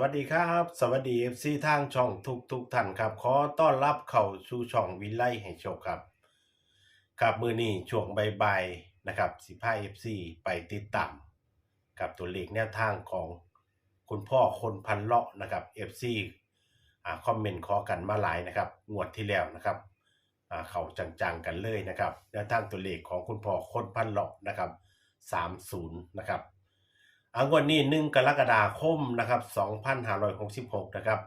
วัสดีครับ สวัสดี FC ทางช่องทุกทุกๆท่านครับ ขอต้อนรับเข้าสู่ช่องวิไลให้โชคครับ ครับมือนี้ช่วงใบ่ายๆนะครับ15 FC ไปติดตามกับตัวเลขแนวทางของคุณพ่อคนพันเลาะนะครับ FC อ่าคอมเมนต์ขอกันมาหลายนะครับงวดที่แล้วนะครับอ่าเขาจังๆกันเลยนะครับแนวทางตัวเลขของคุณพ่อคนพันเลาะนะครับ30นะครับ อางวดนี้หนึ่งกรกฎาคมนะครับ2566นะครับ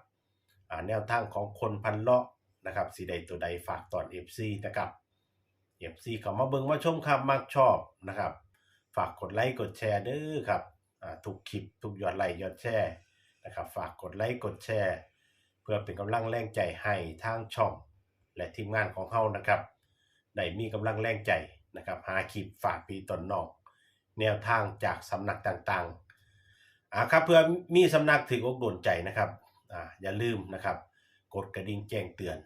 แนวทางของคนพันเลาะนะครับสีใดตัวใดฝากตอน FC นะครับ FC เขามาเบิ่งมาชมครับมักชอบนะครับ ฝากกดไลค์กดแชร์เด้อครับทุกคลิปทุกยอดไลค์ยอดแชร์นะครับ ฝากกดไลค์กดแชร์ เพื่อเป็นกำลังแรงใจให้ทางช่อง และทีมงานของเฮานะครับได้มีกำลังแรงใจนะครับ หาคลิปฝากปีตนนอก แนวทางจากสำนักต่างๆอ่าครับเพื่อมีสำนักถืออกโดนใจนะครับอ่าอย่าลืมนะครับ กดกระดิ่งแจ้งเตือน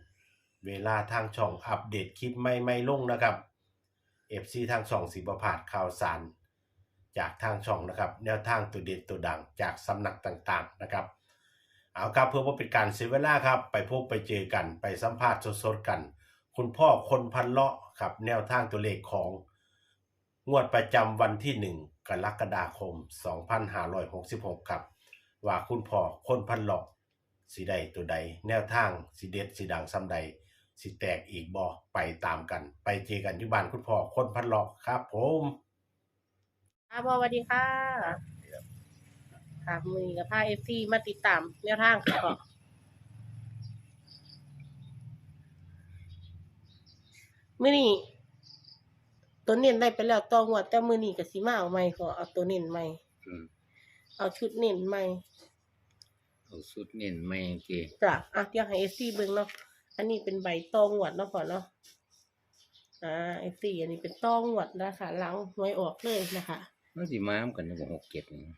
เวลาทางช่องอัปเดตคลิปใหม่ๆลงนะครับ FC ทางช่องสีประพาดข่าวสาร จากทางช่องนะครับ แนวทางตัวเด็ดตัวดังจากสำนักต่างๆนะครับเอาครับเพื่อว่าเป็นการเสียเวลาครับ ไปพบไปเจอกันไปสัมภาษณ์สดๆกัน คุณพ่อคนพันเลาะครับ แนวทางตัวเลขของ งวดประจำวันที่1กรกฎาคม 2566 ครับ ว่าคุณพ่อคนพันเลาะสีใดตัวใด แนวทางสีเด็ดสีดังซ้ำใดสีแตกอีกบอไปตามกัน ไปเจอกันที่บ้านคุณพ่อคนพันเลาะครับ ผมค่ะพ่อสวัสดีค่ะค่ะมือกับพาเอฟซีมาติดตามแนวทางค่ะพ่อมือนี้ ตัวเน้นได้ไปแล้วต่อหัวดแต่มือนี้กับสีมาเอาใหม่ขอเอาตัวเน้นใหม่ อืมเอาชุดเน้นใหม่เอาสุดเน้นไม่เกจ้ะอะเดี๋ยวให้เอฟซีเบิ่งเนาะ อันนี้เป็นใบตองหวดเนาะพ่อเนาะ อ่าเอฟซีอันนี้เป็นตองหวดนะคะหลังหวยออกเลยนะคะมันสิมาเหมือนกันอยู่บ่หกเจ็ดนี่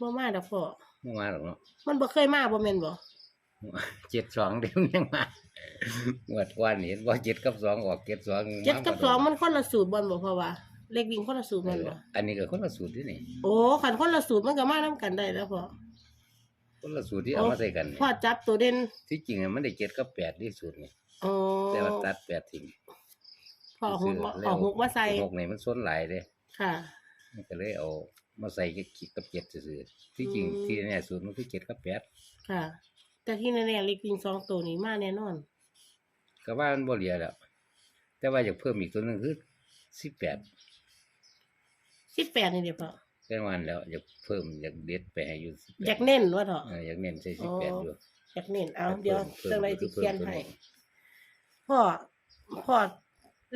บ่มาดอกพ่อบ่มาหรอกเนาะมันบ่เคยมาบ่แม่นบ่ เจ็ดสองเดี๋ยวมันยังมางวดกว่านี่เห็นบ่เจ็ดกับสองออกเจ็ดสองเจ็ดกับสองมันคนละสูตรบอลบอกเพราะว่าเลขวิ่งคนละสูตรเอมันอบ่อันนี้ก็คนละสูตรที่นี่โอ้ขันคนละสูตรมันก็มานํกันได้แล้วพอคนละสูตรที่เอามาใส่กันนี่พ่อจับตัวเด่นที่จริงอะมันได้เจ็ดกับแปดที่สูตรนี่โอ้แต่ว่าตัดแปดทิ้งพ่อเอาหกมาเอาหกมาใส่หกนี่มันส้นหลายเด้ค่ะมันก็เลยเอามาใส่กับขีดกับเจ็ดซื่อๆที่จริงอืมที่แน่สูตรมันคือเจ็ดกับแปดค่ะ แต่ที่แน่ๆเลขวิ่งสองตัวนี้มาแน่นอน ก็ว่ามันบ่เหลือแล้ว แต่ว่าอยากเพิ่มอีกตัวหนึงคือสิบแปดสิบแปดนี่เดียวพ่อแค่วันแล้ว อยากเพิ่มอยากเด็ดไปให้อยู่18อยากเน้นว่าเถอะ เอออยากเน้นใส่สิบแปดอยู่ อยากเน้นเอาอยากเพิ่มเดี๋ยวเพิ่มเรื่องอะไรที่เพิ่มเขียนเพิ่มให้พ่อพ่อ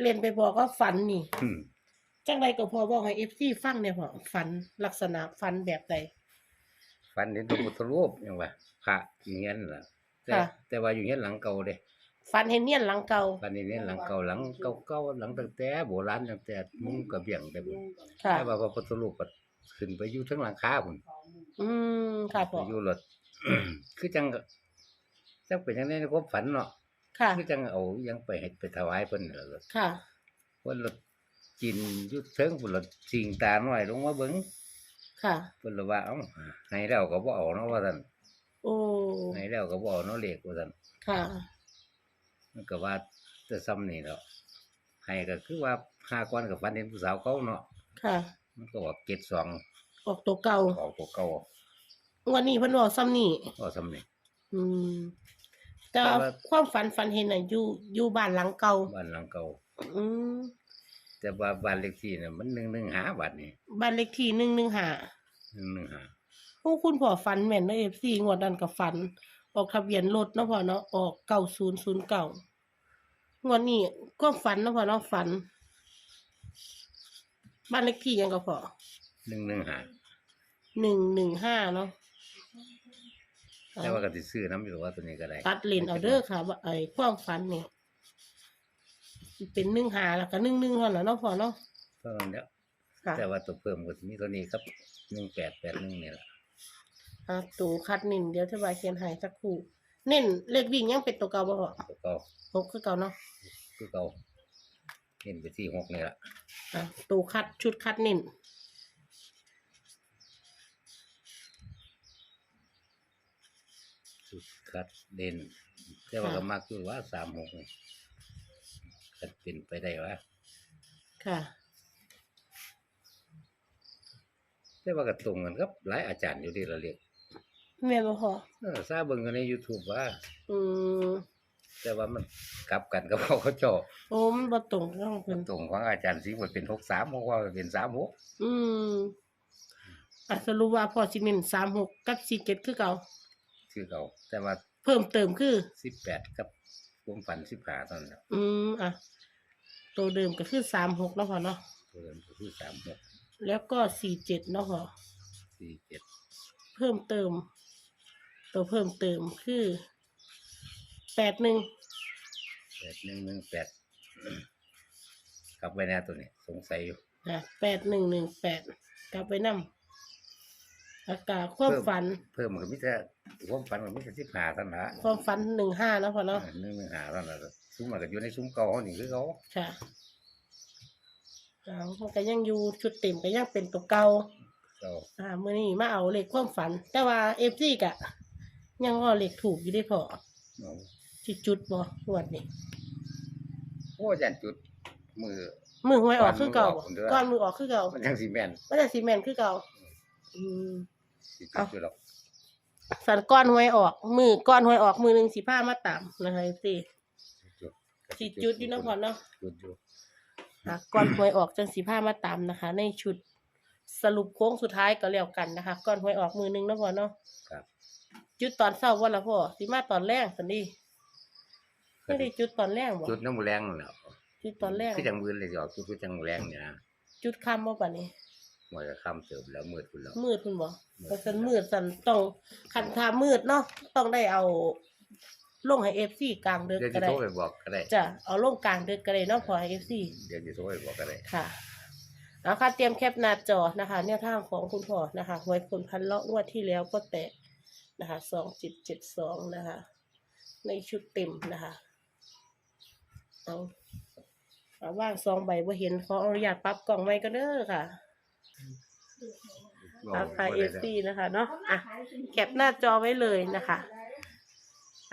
เรียนไปบอกว่าฝันนี่ อืมจังไรก็พอบอกให้เอฟซีฟังเนี่ยพ่อฝันลักษณะฝันแบบใด ฟันเห็นพระพุทธรูปยังว่าพระอยู่เงี้ยนล่ะแต่ค่ะ แต่ว่าอยู่เงี้ยนหลังเก่าเด้ฝันเห็นเนียนหลังเก่าฟันเห็นเงี้ยนหลังเก่าหลังเก่าๆหลังตั้งแต่โบราณตั้งแต่มุ้งกระเบียงแต่บุญค่ะ แต่ว่าพระพุทธรูปก็ขึ้นไปอยู่ทั้งหลังคาพุ่นอืมค่ะไปพ่ออยู่รถ คือจังก็จังเป็นจังได๋ในความฝันเนาะค่ะ คือจังเอาหยังไปให้ไปถวายเพิ่นนั่นล่ะค่ะ เพิ่นรถกินอยู่เทิงพุ่นรถสิงตาน้อยลงมาเบิ่ง ค่ะ เพิ่นเลยว่าเอ้าให้แล้วก็บ่เอาเนาะว่าซั่นโอ้ให้แล้วก็บ่เอาเนาะเลขว่าซั่นค่ะ มันก็ว่าจะซ้ำนี่เนาะให้ก็คือว่าหาก่อนกับฝันเห็นผู้สาวเก่าเนาะค่ะ มันก็ว่าเก็ดสองออกตัวเก่าออกตัวเก่าวันนี้เพิ่นบอกซ้ำนี่ก็ซ้ำนี่อืม แต่แต่ว่าความฝันฝันเห็นน่ะอยู่อยู่บ้านหลังเก่าบ้านหลังเก่าอืม แต่ว่าบ้านเลขที่น่ะมันหนึ่งหนึ่งหาบาทนี่บ้านเลขที่หนึ่งหนึ่งหาหนึ่งหนึ่งหาโอ้คุณพ่อฝันแม่นเนอะเอฟซีงวดนั้นกับฝัน ออกทะเบียนรถเนาะพ่อเนาะออกเก้าศูนย์ศูนย์เก้างวดนี้ก็ฝันเนาะพ่อเนาะฝัน บ้านเลขที่ยังก็พอหนึ่งหนึ่งหาหนึ่งหนึ่งห้าเนาะแต่ว่าก็สิซื้อน้ำอยู่ว่าตัวนี้ก็ได้ตัดเลนเอาเด้อค่ะว่าไอ้ความฝันนี่ เป็นหนึ่งหาแล้วก็หนึ่งหนึ่งเท่านั้นเนาะพ่อเนาะเท่านั้นแล้วค่ะแต่ว่าตัวเพิ่มก็สิมีตัวนี้ครับหนึ่งแปดแปดหนึ่งนี่แหละอะตูคัดนินเดี๋ยวจะบายเขียนให้สักครู่เน้นเลขวิ่งยังเป็นตัวเก่าบ่พ่อตัวเก่าหกคือเก่าเนาะคือเก่าเห็นไปที่หกนี่แหละอะตูคัดชุดคัดนินคัดเด่นแต่ว่าค่ะก็มักอยู่ว่าสามหกนี่คัด เป็นไปได้วะค่ะ แต่ว่าก็ตรงกันครับ หลายอาจารย์อยู่ที่เราเรียกแม่นบ่พอเออทราบเบิ่งกันใน YouTube ว่า อืมแต่ว่ามันกลับกันกับเขาเขาเจาะโอ้มันบ่ตรงต้องเพิ่นตรงของอาจารย์สิงห์มันเป็น63เพราะว่ามันเป็น36อืมอะสรุปว่าพอสิเน้น36กับ47คือเก่า คือเขาแต่ว่าเพิ่มเติมคือ18กับความฝัน15ตอนนั้น อืมอะ ตัวเดิมก็คือ36เนาะพอเนาะตัวนั้นก็คือ36แล้วก็47เนาะพอ47เพิ่มเติม ตัวเพิ่มเติมคือ81 8118กลับไว้แน่ตัวนี้สงสัยอยู่นะ8118กลับไปนำอากาศความฝันเพิ่มมันก็มีแต่ความฝันมันมีแต่15เท่านั้นละความฝัน15เนาะพอเนาะนึงหาเท่านั้นละซุ้มมันก็อยู่ในซุ้มเก่าเขานี่คือเขาค่ะเอามันก็ยังอยู่ชุดเต็มก็ยังเป็นตัวเก่าเก่าอ่ามื่อนี้มาเอาเลขความฝัน แต่ว่าเอฟซีกะ ยังว่าเลขถูกอยู่ได้พอเอาสิจุดบ่งวดนี้โอ้ยันจุด มือมือหวยออกคือเก่าก่อนมือออกเด้อก้อนมือออกคือเก่ามันยังสีแม่นว่าจะซีเมนคือเก่า อืม สิจุเอ้าดอยู่หรอกสันก้อนหวยออก มือก้อนหวยออกมือหนึ่งสิผ้ามาตามนะคะเอฟซีจุดสิจุดอยู่เนาะพอเนาะจุดอยู่อะก้อนหวยออกจังสีผ้ามาตามนะคะ ในชุดสรุปโค้งสุดท้ายก็แล้วกันนะคะก้อนหวยออกมือหนึ่งเนาะพอเนาะครับจุดตอนเช้าวันละพ่อสิมาตอนแรกสันดีไม่ได้จุดตอนแรกบ่จุดน้ำมือแรงนั่นแหล้วจุดตอนแรกคือจังมือเลยสิออกจุดคือจังมือแรงเนี่ยนะจุดค่ำบ่ป่ะนี้ห มดจะค่ำเติมแล้วมืดคุณแล้ว มืดคุณบ่มืดเพราะฉันมืดสันต้องคันทามืดเนาะต้องได้เอาลงให้เอฟซีกลางดึกเดี๋ยวก็จะได้โทรไปบอกก็ได้จะเอาลงกลางดึกก็ได้เนาะพอให้เอฟซี เดี๋ยวจะโทรไปบอกก็ได้ ค่ะเอาค่ะเตรียมแคปหน้าจอนะคะแนวทางของคุณพ่อนะคะไว้คนพันเลาะงวดที่แล้วก็แตะนะคะสองจิตเจ็ดสองนะคะ ในชุดเต็มนะคะเอาเอาว่างซองใบว่าเห็นขออนุญาตปรับกล่องไว้ก็เด้อค่ะ ราคาเอฟซีนะคะเนาะอะแคปหน้าจอไว้เลยนะคะ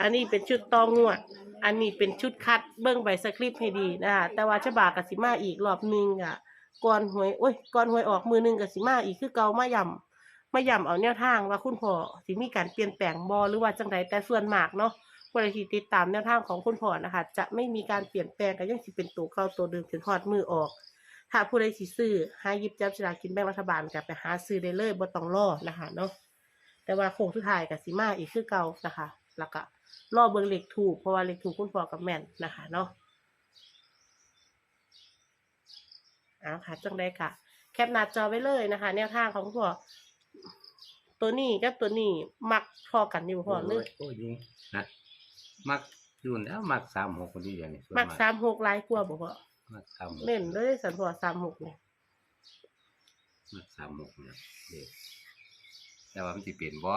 อันนี้เป็นชุดตองวด อันนี้เป็นชุดคัดเบิ้งใบสคริปต์ให้ดีนะคะแต่ว่าฉบากกับสิมาอีกรอบหนึงอะก่อนหวยโอ้ยก่อนหวยออกมือหนึงกับสิมาอีกคือเก่ามาย่ำมาย่ำเอาแนวทางว่าคุณพ่อสิมีการเปลี่ยนแปลงบอหรือว่าจังใดแต่ส่วนมากเนาะผู้ใดที่ติดตามแนวทางของคุณพ่อนะคะ จะไม่มีการเปลี่ยนแปลงก็ยังสิเป็นตัวเก่าตัวเดิมจนทอดมือออก ถ้าผู้ใดสิซื้อหาหยิบจับฉลากกินแบ่งรัฐบาลก็ไปหาซื้อได้เลยบ่ต้องรอนะคะเนาะแต่ว่าโค้งสุดท้ายก็สิมาอีกคือเก่านะคะแล้วก็รอเบิ่งเลขถูกเพราะว่าเลขถูกคุณพ่อกับแม่นนะคะเนาะเอาค่ะจังได้ค่ะ แคปหน้าจอไว้เลยนะคะ แนวทางของคุณพ่อตัวนี้กับตัวนี้มักพอกันอยู่พ่อหรือโอ้ยยิงนะมักอยู่แล้วมักสามหกคนที่อย่างนี้ส่วนมักสามหกหลายกว่าบ่พ่อ มักสามหกเล่นเลยสันพ่อสามหกเนี่ยมักสามหกเนี่ยเด็กแต่ว่ามันสิเปลี่ยนบ่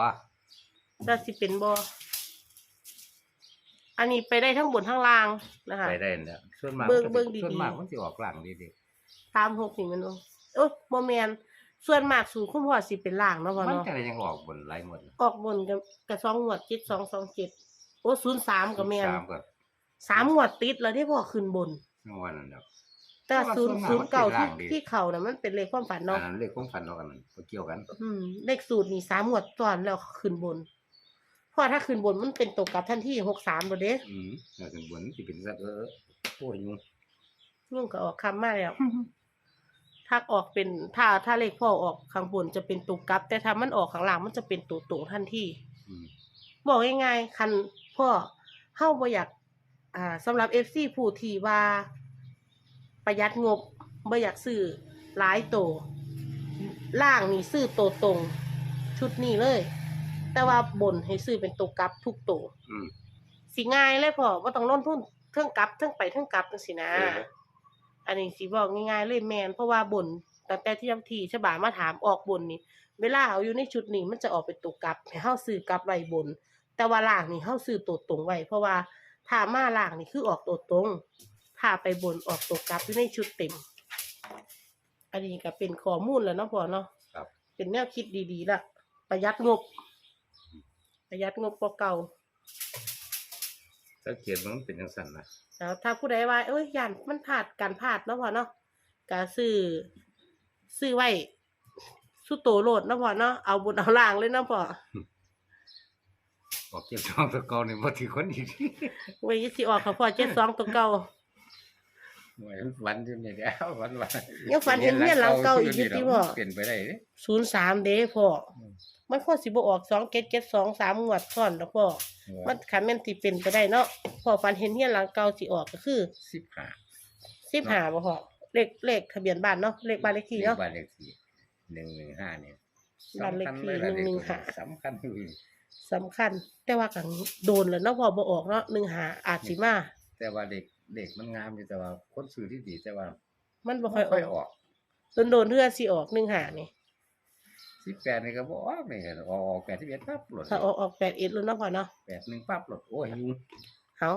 จะสิเป็นบ่อันนี้ไปได้ทั้งบนทั้งล่างนะคะ ไปได้แล้วส่วนมากเบิ่งมันก็เบิ่งดีๆ ส่วนมากมันสิออกหลังดีเด็กสามหกนี่แมันบ่โอ้ยบ่แม่นส่วนมากสูงคุณพ่อสิเป็นล่างเนาะพ่อมันเนาะจะยังออกบนไล่หมดออกบนกับกับสองงวดเจ็ดสองสองเจ็ดโอ้ศูนย์สามก็แม่นสามก็สามงวดติดแล้วที่พ่อขึ้นบน ทั้งวันนั่นแหละแต่แต่ว่าศูนย์ส่ศูวนนย์มากเก่ามันเป็นที่ล่างดีที่เขาน่ะมันเป็นเลขความฝันอัเนาะนนั้นเลขของฝันเนาะกันมันบ่เกี่ยวกันอืมเลขสูตรนี่สามงวดซ้อนแล้วขึ้นบนเพราะถ้าขึ้นบนมันเป็นตกกลับทันทีหกสามบ่เด้อืมแล้วถึงบนสิเป็นสักเออโอ้ยยุงยุ่งก็ออกคำมาแล้ว ถ้าออกเป็นถ้าถ้าเลขพ่อออกข้างบนจะเป็นตัวกลับ แต่ถ้ามันออกข้างล่างมันจะเป็นตัวตรงทันทีอืมบอกง่ายๆคันพ่อเฮาบ่อยาก อ่าสำหรับ FC ผู้ที่ว่า ประหยัดงบบ่อยากซื้อหลายโตวล่างนี่ซื้อโตวตรง ชุดนี้เลย แต่ว่าบนให้ซื้อเป็นตัวกลับทุกตัวอืม สิง่ายเลยพ่อว่าต้องลงทุนเทิงกลับเทิงไปเทิงกลับจังซี่นะ เออ อันนี้สิบอกง่ายๆเลยแมนเพราะว่าบนตั้งแต่ที่ยำทีฉบามาถามออกบนนี่เวลาเอาอยู่ในชุดนี้มันจะออกเป็นตัวกลับให้เฮาซื้อกลับไว้บน แต่ว่าล่างนี่เฮาซื้อตัวตรงไว้เพราะว่า ถ้ามาล่างนี่คือออกตัวตรงถ้าไปบนออกตัวกลับอยู่ในชุดเต็ม อันนี้ก็เป็นข้อมูลแล้วเนาะพ่อเนาะครับ เป็นแนวคิดดีๆละประหยัดงบ ประหยัดงบกว่าเก่าสังเกตมันเป็นจังซั่นนะแล้วถ้าผู้ใดว่า เอ้ยยันมันพลาดการพลาดเนาะพ่อเนาะก็ซื้อซื้อไว้สุโตโลดเนาะพ่อเนาะเอาบุญเอาล่างเลยเนาะพ่อ ออกเก็บช่องตะกอนนี่บ่ถือคนอีกไว้สิออกค่ะพ่อเจ็ดสองตัวเก่าหวยมันฝันอยู่นี่เดียวฝันว่ายังฝันเห็นเมียหลังเก่าอีกอยู่ติพ่อเปลี่ยนไปได้เด้ศูนย์สามเด้พ่ออมมันพอสิบออกสองเกตเกตสองสามงวดซ้อนแล้วพ่อมันขันแม่นสิเป็นไปได้เนาะพ่อฝันเห็นเฮียหลังเก่าสิออกก็คือสิบห้าสิบห้าบ่พ่อเลขเลขทะเบียนบ้านเนาะเลขบ้านเลขที่เนาะบ้านเลขที่หนึ่งหนึ่งห้าเนี่ยบ้านเลขที่สำคัญยะหนึ่งหนึ่งห้าสำคัญอยู่ สำคัญ แต่ว่ากังโดนแล้วเนาะพ่อบ่ออกเนาะหนึ่งหาอาจสิมา แต่ว่าเด็กเด็กมันงามอยู่แต่ว่าคนซื้อที่ดีแต่ว่ามันบ่ค่อยอค่อยอกออกโดนโดนๆเทื่อสิออกหนึ่งหานี่สิบแปดนี่ก็บ่ออกนี่ก็ออกออกแปดที่เอ็ดปั๊บหลดถ้าออกออกแปดเอ็ดแล้วเนาะพ่อเนาะ แปดหนึ่งปั๊บหลดโอ้ยยุงเอา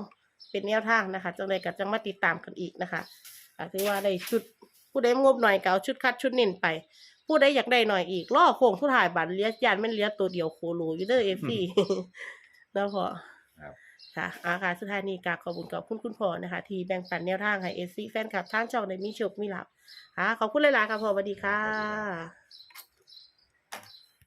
เป็นแนวทางนะคะจังใดก็จังมาติดตามกันอีกนะคะอาถือว่าได้ชุดผู้ใดงบหน่อยก็เอาชุดคัดชุดเน้นไป ผู้ใดอยากได้หน่อยอีกล่อโค้งผู้ถ่ายบัตรเลียยานแม่นเลียตัวเดียวโคโลอยู่เด้อเอฟซีแล้วพอครับค่ะอาค่ะสุดท้ายนี้กราบขอบคุณกับคุณคุณพ่อนะคะ ที่แบ่งปันแนวทางให้เอฟซีแฟนคลับทางช่องในมีโชคมีหลับค่ะขอบคุณหลายๆค่ะพ่อสวัสดีค่ะ